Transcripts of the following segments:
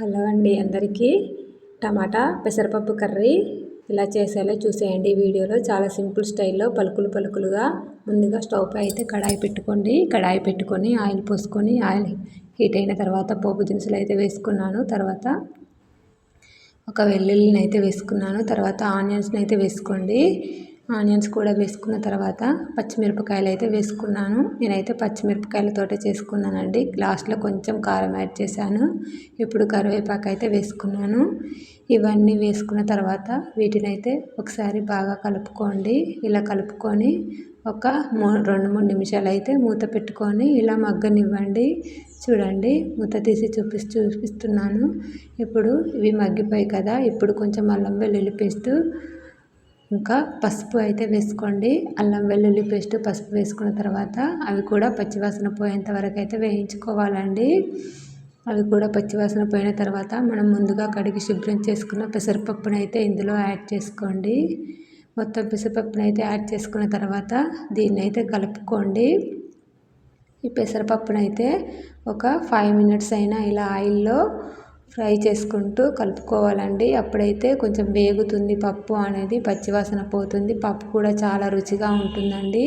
Hello అండి అందరికీ. టమాటా పెసరపప్పు కర్రీ ఇలా చేసేలా చూసేయండి. వీడియోలో చాలా సింపుల్ స్టైల్లో పలుకులు పలుకులుగా ముందుగా స్టవ్ పై అయితే కడాయి పెట్టుకోండి. కడాయి పెట్టుకొని ఆయిల్ పోసుకొని ఆయిల్ హీట్ అయిన తర్వాత పోపు దినుసులు అయితే వేసుకున్నాను. తర్వాత ఒక వెల్లుల్లిని అయితే వేసుకున్నాను. తర్వాత ఆనియన్స్ని అయితే వేసుకోండి. ఆనియన్స్ కూడా వేసుకున్న తర్వాత పచ్చిమిరపకాయలు అయితే వేసుకున్నాను. నేనైతే పచ్చిమిరపకాయలతోటే చేసుకున్నానండి. లాస్ట్లో కొంచెం కారం యాడ్ చేశాను. ఇప్పుడు కరివేపాకు అయితే వేసుకున్నాను. ఇవన్నీ వేసుకున్న తర్వాత వీటిని అయితే ఒకసారి బాగా కలుపుకోండి. ఇలా కలుపుకొని ఒక మూ రెండు మూడు నిమిషాలు అయితే మూత పెట్టుకొని ఇలా మగ్గనివ్వండి. చూడండి మూత తీసి చూపి చూపిస్తున్నాను. ఇప్పుడు ఇవి మగ్గిపోయి కదా ఇప్పుడు కొంచెం అల్లం వెల్లుల్లి పేస్ట్ ఇంకా పసుపు అయితే వేసుకోండి. అల్లం వెల్లుల్లి పేస్ట్ పసుపు వేసుకున్న తర్వాత అవి కూడా పచ్చివాసన పోయేంత వరకు అయితే వేయించుకోవాలండి. అవి కూడా పచ్చివాసన పోయిన తర్వాత మనం ముందుగా కడిగి శుభ్రం చేసుకున్న పెసరపప్పును అయితే ఇందులో యాడ్ చేసుకోండి. మొత్తం పెసరపప్పును అయితే యాడ్ చేసుకున్న తర్వాత దీన్ని అయితే కలుపుకోండి. ఈ పెసరపప్పునైతే ఒక ఫైవ్ మినిట్స్ అయినా ఇలా ఆయిల్లో ఫ్రై చేసుకుంటూ కలుపుకోవాలండి. అప్పుడైతే కొంచెం వేగుతుంది పప్పు అనేది పచ్చివాసన పోతుంది. పప్పు కూడా చాలా రుచిగా ఉంటుందండి.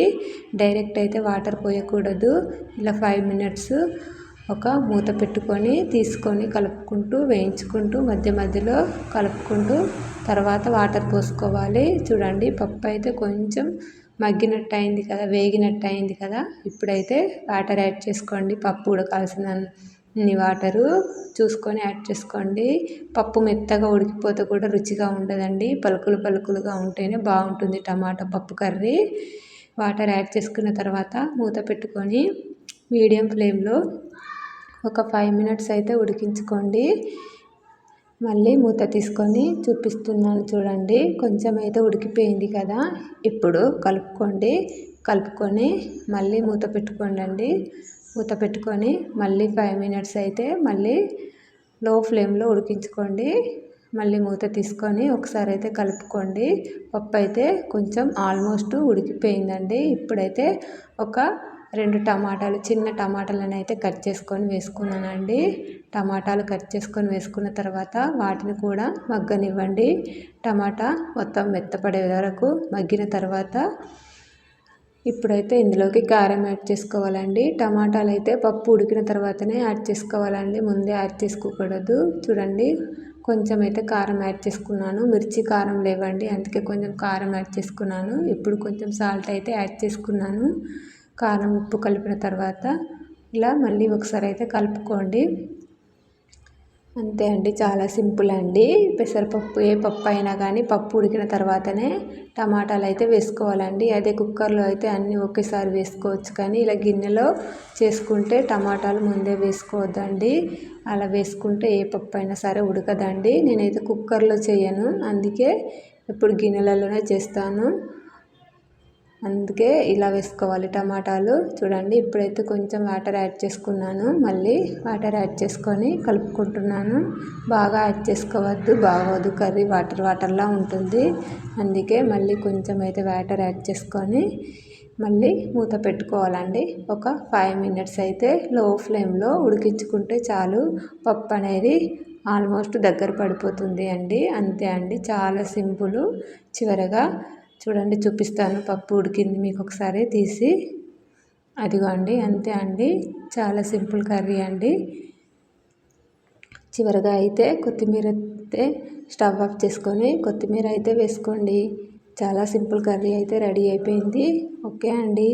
డైరెక్ట్ అయితే వాటర్ పోయకూడదు. ఇలా ఫైవ్ మినిట్స్ ఒక మూత పెట్టుకొని తీసుకొని కలుపుకుంటూ వేయించుకుంటూ మధ్య మధ్యలో కలుపుకుంటూ తర్వాత వాటర్ పోసుకోవాలి. చూడండి పప్పు అయితే కొంచెం మగ్గినట్టు అయింది కదా వేగినట్టు అయింది కదా. ఇప్పుడైతే వాటర్ యాడ్ చేసుకోండి. పప్పు ఉడకాల్సిన ఇన్ని వాటరు చూసుకొని యాడ్ చేసుకోండి. పప్పు మెత్తగా ఉడికిపోతే కూడా రుచిగా ఉండదండి. పలుకులు పలుకులుగా ఉంటేనే బాగుంటుంది టమాటా పప్పు కర్రీ. వాటర్ యాడ్ చేసుకున్న తర్వాత మూత పెట్టుకొని మీడియం ఫ్లేమ్లో ఒక ఫైవ్ మినిట్స్ అయితే ఉడికించుకోండి. మళ్ళీ మూత తీసుకొని చూపిస్తున్నాను చూడండి. కొంచెం అయితే ఉడికిపోయింది కదా. ఇప్పుడు కలుపుకోండి. కలుపుకొని మళ్ళీ మూత పెట్టుకోండి మూత పెట్టుకొని మళ్ళీ ఫైవ్ మినిట్స్ అయితే మళ్ళీ లో ఫ్లేమ్లో ఉడికించుకోండి. మళ్ళీ మూత తీసుకొని ఒకసారి అయితే కలుపుకోండి. పప్పు అయితే కొంచెం ఆల్మోస్ట్ ఉడికిపోయిందండి. ఇప్పుడైతే ఒక రెండు టమాటాలు చిన్న టమాటాలను అయితే కట్ చేసుకొని వేసుకున్నానండి. టమాటాలు కట్ చేసుకొని వేసుకున్న తర్వాత వాటిని కూడా మగ్గనివ్వండి. టమాటా మొత్తం మెత్తపడే వరకు మగ్గిన తర్వాత ఇప్పుడైతే ఇందులోకి కారం యాడ్ చేసుకోవాలండి. టమాటాలు అయితే పప్పు ఉడికిన తర్వాతనే యాడ్ చేసుకోవాలండి. ముందే యాడ్ చేసుకోకూడదు. చూడండి కొంచెం అయితే కారం యాడ్ చేసుకున్నాను. మిర్చి కారం లేవండి అందుకే కొంచెం కారం యాడ్ చేసుకున్నాను. ఇప్పుడు కొంచెం సాల్ట్ అయితే యాడ్ చేసుకున్నాను. కారం ఉప్పు కలిపిన తర్వాత ఇలా మళ్ళీ ఒకసారి అయితే కలుపుకోండి. అంతే అండి చాలా సింపుల్ అండి. పెసరపప్పు ఏ పప్పు అయినా కానీ పప్పు ఉడికిన తర్వాతనే టమాటాలు అయితే వేసుకోవాలండి. అదే కుక్కర్లో అయితే అన్నీ ఒకేసారి వేసుకోవచ్చు కానీ ఇలా గిన్నెలో చేసుకుంటే టమాటాలు ముందే వేసుకోవద్దండి. అలా వేసుకుంటే ఏ పప్పు అయినా సరే ఉడకదండి. నేనైతే కుక్కర్లో చేయను అందుకే ఇప్పుడు గిన్నెలలోనే చేస్తాను. అందుకే ఇలా వేసుకోవాలి టమాటాలు. చూడండి ఇప్పుడైతే కొంచెం వాటర్ యాడ్ చేసుకున్నాను. మళ్ళీ వాటర్ యాడ్ చేసుకొని కలుపుకుంటున్నాను. బాగా యాడ్ చేసుకోవద్దు బాగోదు. కర్రీ వాటర్ వాటర్లా ఉంటుంది. అందుకే మళ్ళీ కొంచెం అయితే వాటర్ యాడ్ చేసుకొని మళ్ళీ మూత పెట్టుకోవాలండి. ఒక ఫైవ్ మినిట్స్ అయితే లో ఫ్లేమ్లో ఉడికించుకుంటే చాలు. పప్పు అనేది ఆల్మోస్ట్ దగ్గర పడిపోతుంది అండి. అంతే అండి. చాలా సింపుల్. చివరగా చూడండి చూపిస్తాను. పప్పు ఉడికింది మీకు ఒకసారి తీసి. అదిగో అండి అంతే అండి. చాలా సింపుల్ కర్రీ అండి. చివరిగా అయితే కొత్తిమీర అయితే స్టవ్ ఆఫ్ చేసుకొని కొత్తిమీర అయితే వేసుకోండి. చాలా సింపుల్ కర్రీ అయితే రెడీ అయిపోయింది. ఓకే అండి.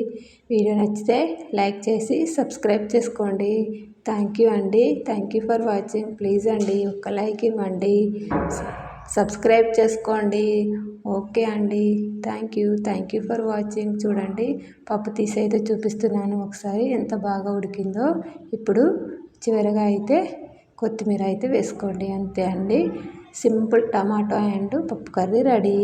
వీడియో నచ్చితే లైక్ చేసి సబ్స్క్రైబ్ చేసుకోండి. థ్యాంక్ యూ అండి. Thank you for watching. Please అండి ఒక్క లైక్ ఇవ్వండి. సబ్స్క్రైబ్ చేసుకోండి. ఓకే అండి. Thank you. Thank you for watching. చూడండి పప్పు తీసి అయితే చూపిస్తున్నాను ఒకసారి ఎంత బాగా ఉడికిందో. ఇప్పుడు చివరిగా అయితే కొత్తిమీర అయితే వేసుకోండి. అంతే అండి. సింపుల్ టమాటో అండ్ పప్పు కర్రీ రెడీ.